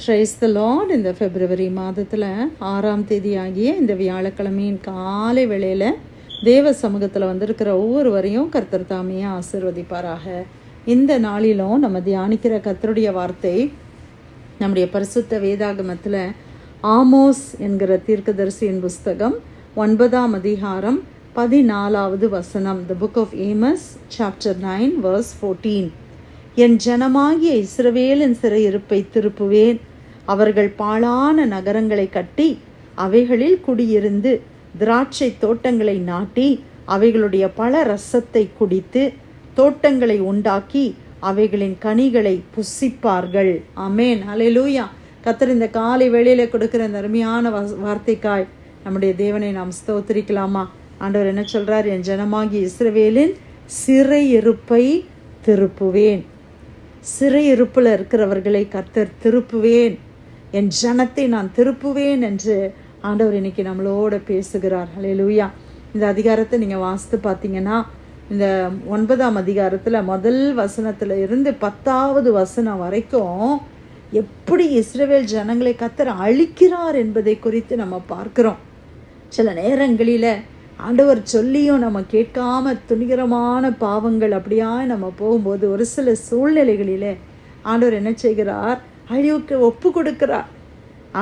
ட்ரைஸ் த Lord இந்த பிப்ரவரி மாதத்தில் ஆறாம் தேதி ஆகிய இந்த வியாழக்கிழமையின் காலை வேளையில் தேவ சமூகத்தில் வந்திருக்கிற ஒவ்வொருவரையும் கர்த்தர் தாமையே ஆசிர்வதிப்பாராக. இந்த நாளிலும் நம்ம தியானிக்கிற கர்த்தருடைய வார்த்தை நம்முடைய பரிசுத்த வேதாகமத்தில் ஆமோஸ் என்கிற தீர்க்கதரிசியின் புஸ்தகம் ஒன்பதாம் அதிகாரம் பதினாலாவது வசனம். The book of Amos chapter nine verse fourteen என் ஜனமாகிய இஸ்ரவேலின் சிறையிருப்பை திருப்புவேன். அவர்கள் பாழான நகரங்களை கட்டி அவைகளில் குடியிருந்து திராட்சை தோட்டங்களை நாட்டி அவைகளுடைய பல ரசத்தை குடித்து தோட்டங்களை உண்டாக்கி அவைகளின் கனிகளை புசிப்பார்கள். அமேன் அலையலூயா கத்தர் இந்த காலை வேளையில கொடுக்கிற இந்த அருமையான வார்த்தைக்காய் நம்முடைய தேவனை நாம் ஸ்தோத்திரிக்கலாமா? ஆண்டவர் என்ன சொல்றார்? என் ஜனமாகி இஸ்ரவேலின் சிறையிருப்பை திருப்புவேன். சிறையிருப்பில் இருக்கிறவர்களை கர்த்தர் திருப்புவேன். என் ஜனத்தை நான் திருப்புவேன் என்று ஆண்டவர் இன்னைக்கு நம்மளோட பேசுகிறார். ஹalleluya இந்த அதிகாரத்தை நீங்கள் வாசித்து பார்த்தீங்கன்னா இந்த ஒன்பதாம் அதிகாரத்தில் முதல் வசனத்தில் இருந்து பத்தாவது வசனம் வரைக்கும் எப்படி இஸ்ரவேல் ஜனங்களை கத்தர் அழிக்கிறார் என்பதை குறித்து நம்ம பார்க்குறோம். சில நேரங்களில் ஆண்டவர் சொல்லியும் நம்ம கேட்காம துணிகரமான பாவங்கள் அப்படியா நம்ம போகும்போது ஒரு சில சூழ்நிலைகளிலே ஆண்டவர் என்ன செய்கிறார்? அழிவுக்கு ஒப்பு கொடுக்கிறார்.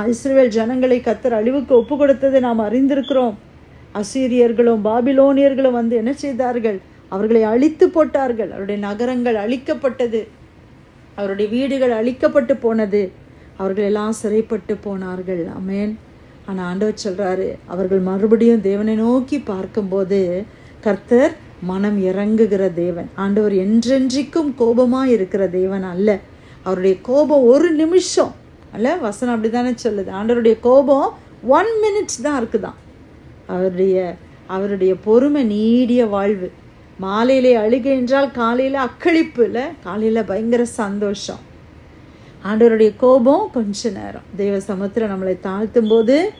இஸ்ரேல் ஜனங்களை கத்தர் அழிவுக்கு ஒப்பு கொடுத்ததை நாம் அறிந்திருக்கிறோம். அசீரியர்களும் பாபிலோனியர்களும் வந்து என்ன செய்தார்கள்? அவர்களை அழித்து போட்டார்கள். அவருடைய நகரங்கள் அழிக்கப்பட்டது. அவருடைய வீடுகள் அழிக்கப்பட்டு போனது. அவர்கள் எல்லாம் சிறைப்பட்டு போனார்கள். அமேன் ஆனால் ஆண்டவர் சொல்கிறாரு அவர்கள் மறுபடியும் தேவனை நோக்கி பார்க்கும்போது கர்த்தர் மனம் இறங்குகிற தேவன். ஆண்டவர் என்றென்றைக்கும் கோபமாக இருக்கிற தேவன் அல்ல. அவருடைய கோபம் ஒரு நிமிஷம். அல்ல வசனம் அப்படி தானே சொல்லுது. ஆண்டவருடைய கோபம் ஒன் மினிட்ஸ் தான் இருக்குதான். அவருடைய அவருடைய பொறுமை நீடிய வாழ்வு. மாலையிலே அழுகை என்றால் காலையில் அக்களிப்பு இல்லை காலையில் பயங்கர சந்தோஷம். ஆண்டவருடைய கோபம் கொஞ்ச நேரம். தெய்வ சமுத்திரம் நம்மளை தாழ்த்தும் போது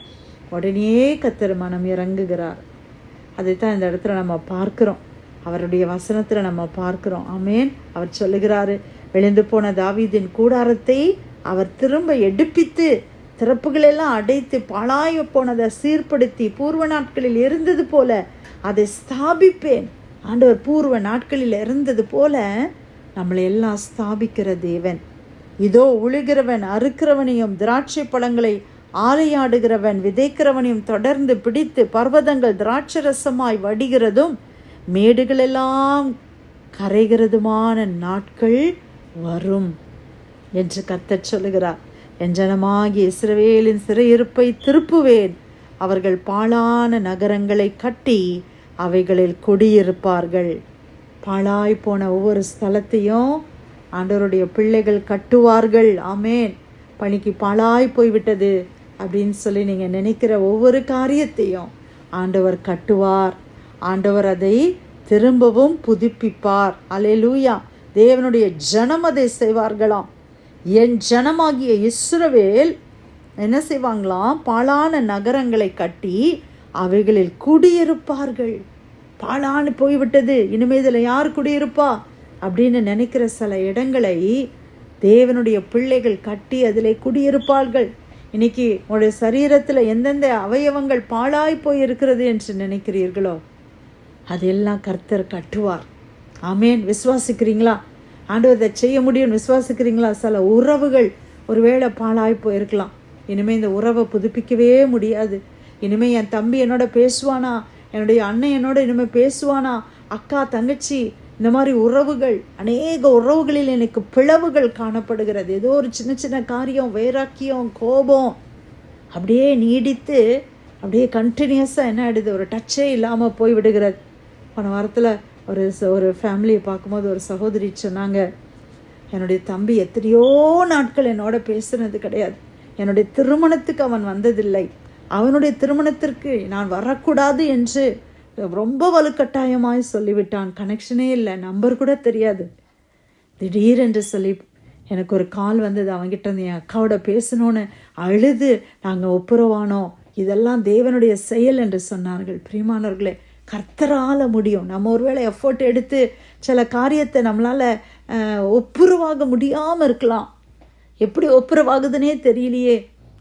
உடனே கத்தர் மனம் இறங்குகிறார். அதைத்தான் இந்த இடத்துல நம்ம பார்க்குறோம். அவருடைய வசனத்தில் நம்ம பார்க்குறோம். ஆமேன். அவர் சொல்லுகிறாரு விழுந்து போன தாவீதின் கூடாரத்தை அவர் திரும்ப எடுப்பித்து திறப்புகளெல்லாம் அடைத்து பாழாய போனதை சீர்படுத்தி பூர்வ நாட்களில் இருந்தது போல அதை ஸ்தாபிப்பேன். ஆண்டவர் பூர்வ நாட்களில் இருந்தது போல நம்மளை எல்லாம் ஸ்தாபிக்கிற தேவன். இதோ உழுகிறவன் அறுக்கிறவனையும் திராட்சை பழங்களை ஆலையாடுகிறவன் விதைக்கிறவனையும் தொடர்ந்து பிடித்து பர்வதங்கள் திராட்சரசமாய் வடிகிறதும் மேடுகளெல்லாம் கரைகிறதுமான நாட்கள் வரும் என்று கத்தச் சொல்லுகிறார். என் ஜனமாகி இஸ்ரவேலின் சிறையிருப்பை திருப்புவேன். அவர்கள் பாழான நகரங்களை கட்டி அவைகளில் குடியிருப்பார்கள். பாழாய் போன ஒவ்வொரு ஸ்தலத்தையும் ஆண்டவருடைய பிள்ளைகள் கட்டுவார்கள். ஆமேன். பணிக்கு பாழாய் போய்விட்டது அப்படின்னு சொல்லி நீங்கள் நினைக்கிற ஒவ்வொரு காரியத்தையும் ஆண்டவர் கட்டுவார். ஆண்டவர் அதை திரும்பவும் புதுப்பிப்பார். அலேலூயா தேவனுடைய ஜனம் அதை செய்வார்களாம். என் ஜனமாகிய இஸ்ரவேல் என்ன செய்வாங்களாம்? பாழான நகரங்களை கட்டி அவைகளில் குடியிருப்பார்கள். பாழான்னு போய்விட்டது. இனிமே இதில் யார் குடியிருப்பா? அப்படின்னு நினைக்கிற சில இடங்களை தேவனுடைய பிள்ளைகள் கட்டி அதில் குடியிருப்பார்கள். இன்னைக்கு உங்களுடைய சரீரத்தில் எந்தெந்த அவயவங்கள் பாழாய் போய் இருக்கிறது என்று நினைக்கிறீர்களோ அதெல்லாம் கர்த்தர் கட்டுவார். ஆமேன். விசுவாசிக்கிறீங்களா? ஆண்டவர் இதை செய்ய முடியும்னு விசுவாசிக்கிறீங்களா? சில உறவுகள் ஒருவேளை பாழாய் போயிருக்கலாம். இனிமேல் இந்த உறவை புதுப்பிக்கவே முடியாது. இனிமேல் என் தம்பி என்னோட பேசுவானா? என்னுடைய அண்ணன் என்னோட இனிமேல் பேசுவானா? அக்கா தங்கச்சி இந்த மாதிரி உறவுகள் அநேக உறவுகளில் எனக்கு பிளவுகள் காணப்படுகிறது. ஏதோ ஒரு சின்ன சின்ன காரியம் வைராக்கியம் கோபம் அப்படியே நீடித்து அப்படியே கண்டினியூஸாக என்ன ஆகிடுது ஒரு டச்சே இல்லாமல் போய் விடுகிறது. போன வாரத்தில் ஒரு ஒரு ஃபேமிலியை பார்க்கும்போது ஒரு சகோதரி சொன்னாங்க என்னுடைய தம்பி எத்தனையோ நாட்கள் என்னோட பேசுனது கிடையாது. என்னுடைய திருமணத்துக்கு அவன் வந்ததில்லை. அவனுடைய திருமணத்திற்கு நான் வரக்கூடாது என்று ரொம்ப வலுக்கட்டாயமாய் சொல்லிவிட்டான். கனெக்ஷனே இல்லை. நம்பர் கூட தெரியாது. திடீரென்று சொல்லி எனக்கு ஒரு கால் வந்தது. அவன்கிட்ட இருந்து என் அக்காவோட பேசணும்னு அழுது நாங்கள் ஒப்புரவானோம் இதெல்லாம் தேவனுடைய செயல் என்று சொன்னார்கள். பிரியமானவர்களே கர்த்தரால் முடியும். நம்ம ஒருவேளை எஃபோர்ட் எடுத்து சில காரியத்தை நம்மளால் ஒப்புரவாக முடியாமல் இருக்கலாம். எப்படி ஒப்புரவாகுதுன்னே தெரியலையே.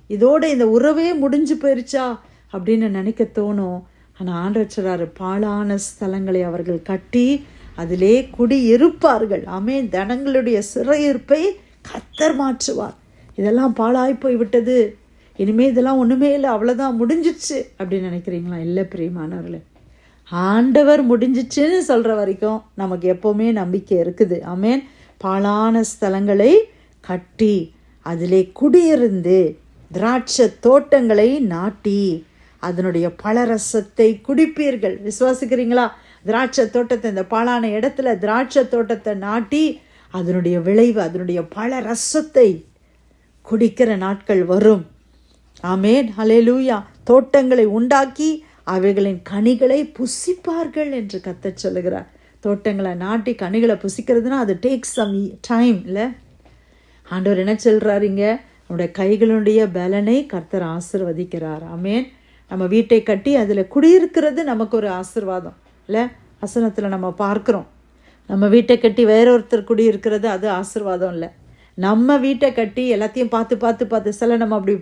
இதோட இந்த உறவே முடிஞ்சு போயிருச்சா அப்படின்னு நினைக்க தோணும். ஆனால் ஆண்டவர் சொல்றாரு பாழான ஸ்தலங்களை அவர்கள் கட்டி அதிலே குடி இருப்பார்கள் ஆமே தனங்களுடைய சிறையிருப்பை கத்தர் மாற்றுவார். இதெல்லாம் பாழாய் போய்விட்டது. விட்டது இதெல்லாம் ஒன்றுமே இல்லை அவ்வளோதான் முடிஞ்சிச்சு அப்படின்னு நினைக்கிறீங்களா? இல்லை பிரியமானவர்களே. ஆண்டவர் முடிஞ்சிச்சுன்னு சொல்கிற வரைக்கும் நமக்கு எப்போவுமே நம்பிக்கை இருக்குது. ஆமேன். பாழான ஸ்தலங்களை கட்டி அதிலே குடியிருந்து திராட்சை தோட்டங்களை நாட்டி அதனுடைய பழரசத்தை குடிப்பீர்கள். விசுவாசிக்கிறீங்களா? திராட்சை தோட்டத்தை இந்த பாலான இடத்துல திராட்சை தோட்டத்தை நாட்டி அதனுடைய விளைவு அதனுடைய பல ரசத்தை குடிக்கிற நாட்கள் வரும். ஆமேன். ஹலேலூயா தோட்டங்களை உண்டாக்கி அவைகளின் கனிகளை புசிப்பார்கள் என்று கத்த சொல்லுகிறார். தோட்டங்களை நாட்டி கனிகளை புசிக்கிறதுனா அது டேக்ஸ் சம் டைம் இல்லை? ஆண்டவர் என்ன சொல்கிறாருங்க நம்முடைய கைகளுடைய பலனை கர்த்தர் ஆசிர்வதிக்கிறார். ஆமேன். நம்ம வீட்டை கட்டி அதில் குடியிருக்கிறது நமக்கு ஒரு ஆசிர்வாதம் இல்லை? வசனத்தில் நம்ம பார்க்குறோம். நம்ம வீட்டை கட்டி வேற ஒருத்தர் குடியிருக்கிறது அது ஆசிர்வாதம் இல்லை. நம்ம வீட்டை கட்டி எல்லாத்தையும் பார்த்து பார்த்து பார்த்து சில நம்ம அப்படி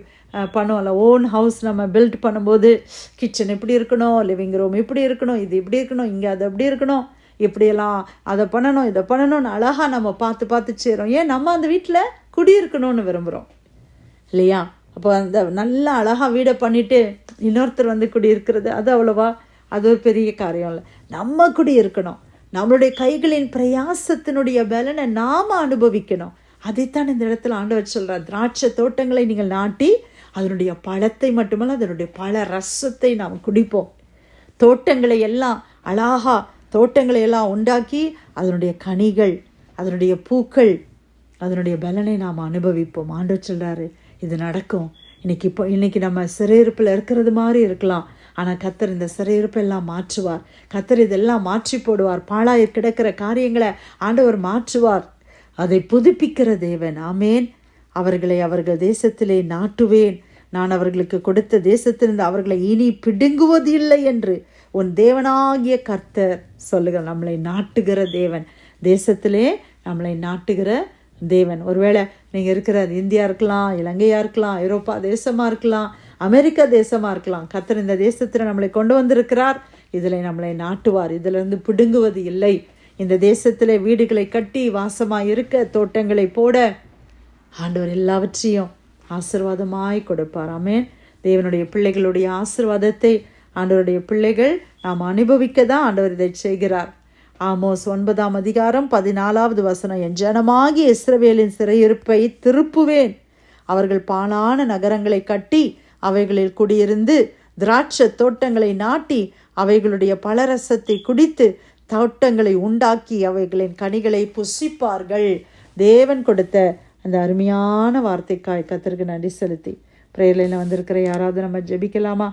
பண்ணுவோம்ல ஓன் ஹவுஸ் நம்ம பில்ட் பண்ணும்போது கிச்சன் இப்படி இருக்கணும் லிவிங் ரூம் இப்படி இருக்கணும் இது இப்படி இருக்கணும் இங்கே அது அப்படி இருக்கணும் இப்படியெல்லாம் அதை பண்ணணும் இதை பண்ணணும்னு அழகாக நம்ம பார்த்து பார்த்து செய்கிறோம் ஏன் நம்ம அந்த வீட்டில் குடியிருக்கணும்னு விரும்புகிறோம் இல்லையா? அப்போ அந்த நல்லா அழகாக வீடை பண்ணிட்டு இன்னொருத்தர் வந்து குடியிருக்கிறது அது அவ்வளோவா அது ஒரு பெரிய காரியம் இல்லை. நம்ம குடியிருக்கணும் நம்மளுடைய கைகளின் பிரயாசத்தினுடைய பலனை நாம் அனுபவிக்கணும். அதைத்தான் இந்த இடத்துல ஆண்டவர் சொல்கிறார் திராட்சை தோட்டங்களை நீங்கள் நாட்டி அதனுடைய பழத்தை மட்டுமல்ல அதனுடைய பழ ரசத்தை நாம் குடிப்போம். தோட்டங்களை எல்லாம் அழகா தோட்டங்களை எல்லாம் உண்டாக்கி அதனுடைய கனிகள் அதனுடைய பூக்கள் அதனுடைய பலனை நாம் அனுபவிப்போம். ஆண்டவர் சொல்கிறாரு இது நடக்கும். இன்னைக்கு இப்போ இன்னைக்கு நம்ம சிறையிருப்பில் இருக்கிறது மாதிரி இருக்கலாம். ஆனால் கத்தர் இந்த சிறையிருப்பை எல்லாம் மாற்றுவார். கத்தர் இதெல்லாம் மாற்றி போடுவார். பாழாய் கிடக்கிற காரியங்களை ஆண்டவர் மாற்றுவார். அதை புதுப்பிக்கிற தேவன். ஆமேன். அவர்களை அவர்கள் தேசத்திலே நாட்டுவேன். நான் அவர்களுக்கு கொடுத்த தேசத்திலிருந்து அவர்களை இனி பிடுங்குவது இல்லை என்று உன் தேவனாகிய கர்த்தர் சொல்லுகிற நம்மளை நாட்டுகிற தேவன். தேசத்திலே நம்மளை நாட்டுகிற தேவன். ஒருவேளை நீங்கள் இருக்கிற இந்தியா இருக்கலாம் இலங்கையாக இருக்கலாம் ஐரோப்பா தேசமாக இருக்கலாம் அமெரிக்கா தேசமாக இருக்கலாம் கத்தர் இந்த தேசத்தில் நம்மளை கொண்டு வந்திருக்கிறார். இதில் நம்மளை நாட்டுவார். இதிலிருந்து பிடுங்குவது இல்லை. இந்த தேசத்தில் வீடுகளை கட்டி வாசமாக இருக்க தோட்டங்களை போட ஆண்டவர் எல்லாவற்றையும் ஆசிர்வாதமாய் கொடுப்பார். ஆமேன். தேவனுடைய பிள்ளைகளுடைய ஆசிர்வாதத்தை ஆண்டவருடைய பிள்ளைகள் நாம் அனுபவிக்க தான் ஆண்டவர் இதை செய்கிறார். ஆமோஸ் ஒன்பதாம் அதிகாரம் பதினாலாவது வசனம் என் ஜனமாகி இஸ்ரவேலின் சிறையிருப்பை திருப்புவேன். அவர்கள் பாழான நகரங்களை கட்டி அவைகளில் குடியிருந்து திராட்சை தோட்டங்களை நாட்டி அவைகளுடைய பலரசத்தை குடித்து தோட்டங்களை உண்டாக்கி அவைகளின் கனிகளை புசிப்பார்கள். தேவன் கொடுத்த அந்த அருமையான வார்த்தைக்காய் கத்திற்கு நன்றி செலுத்தி. பிரேயர்லையில் வந்திருக்கிற யாராவது நம்ம ஜெபிக்கலாமா?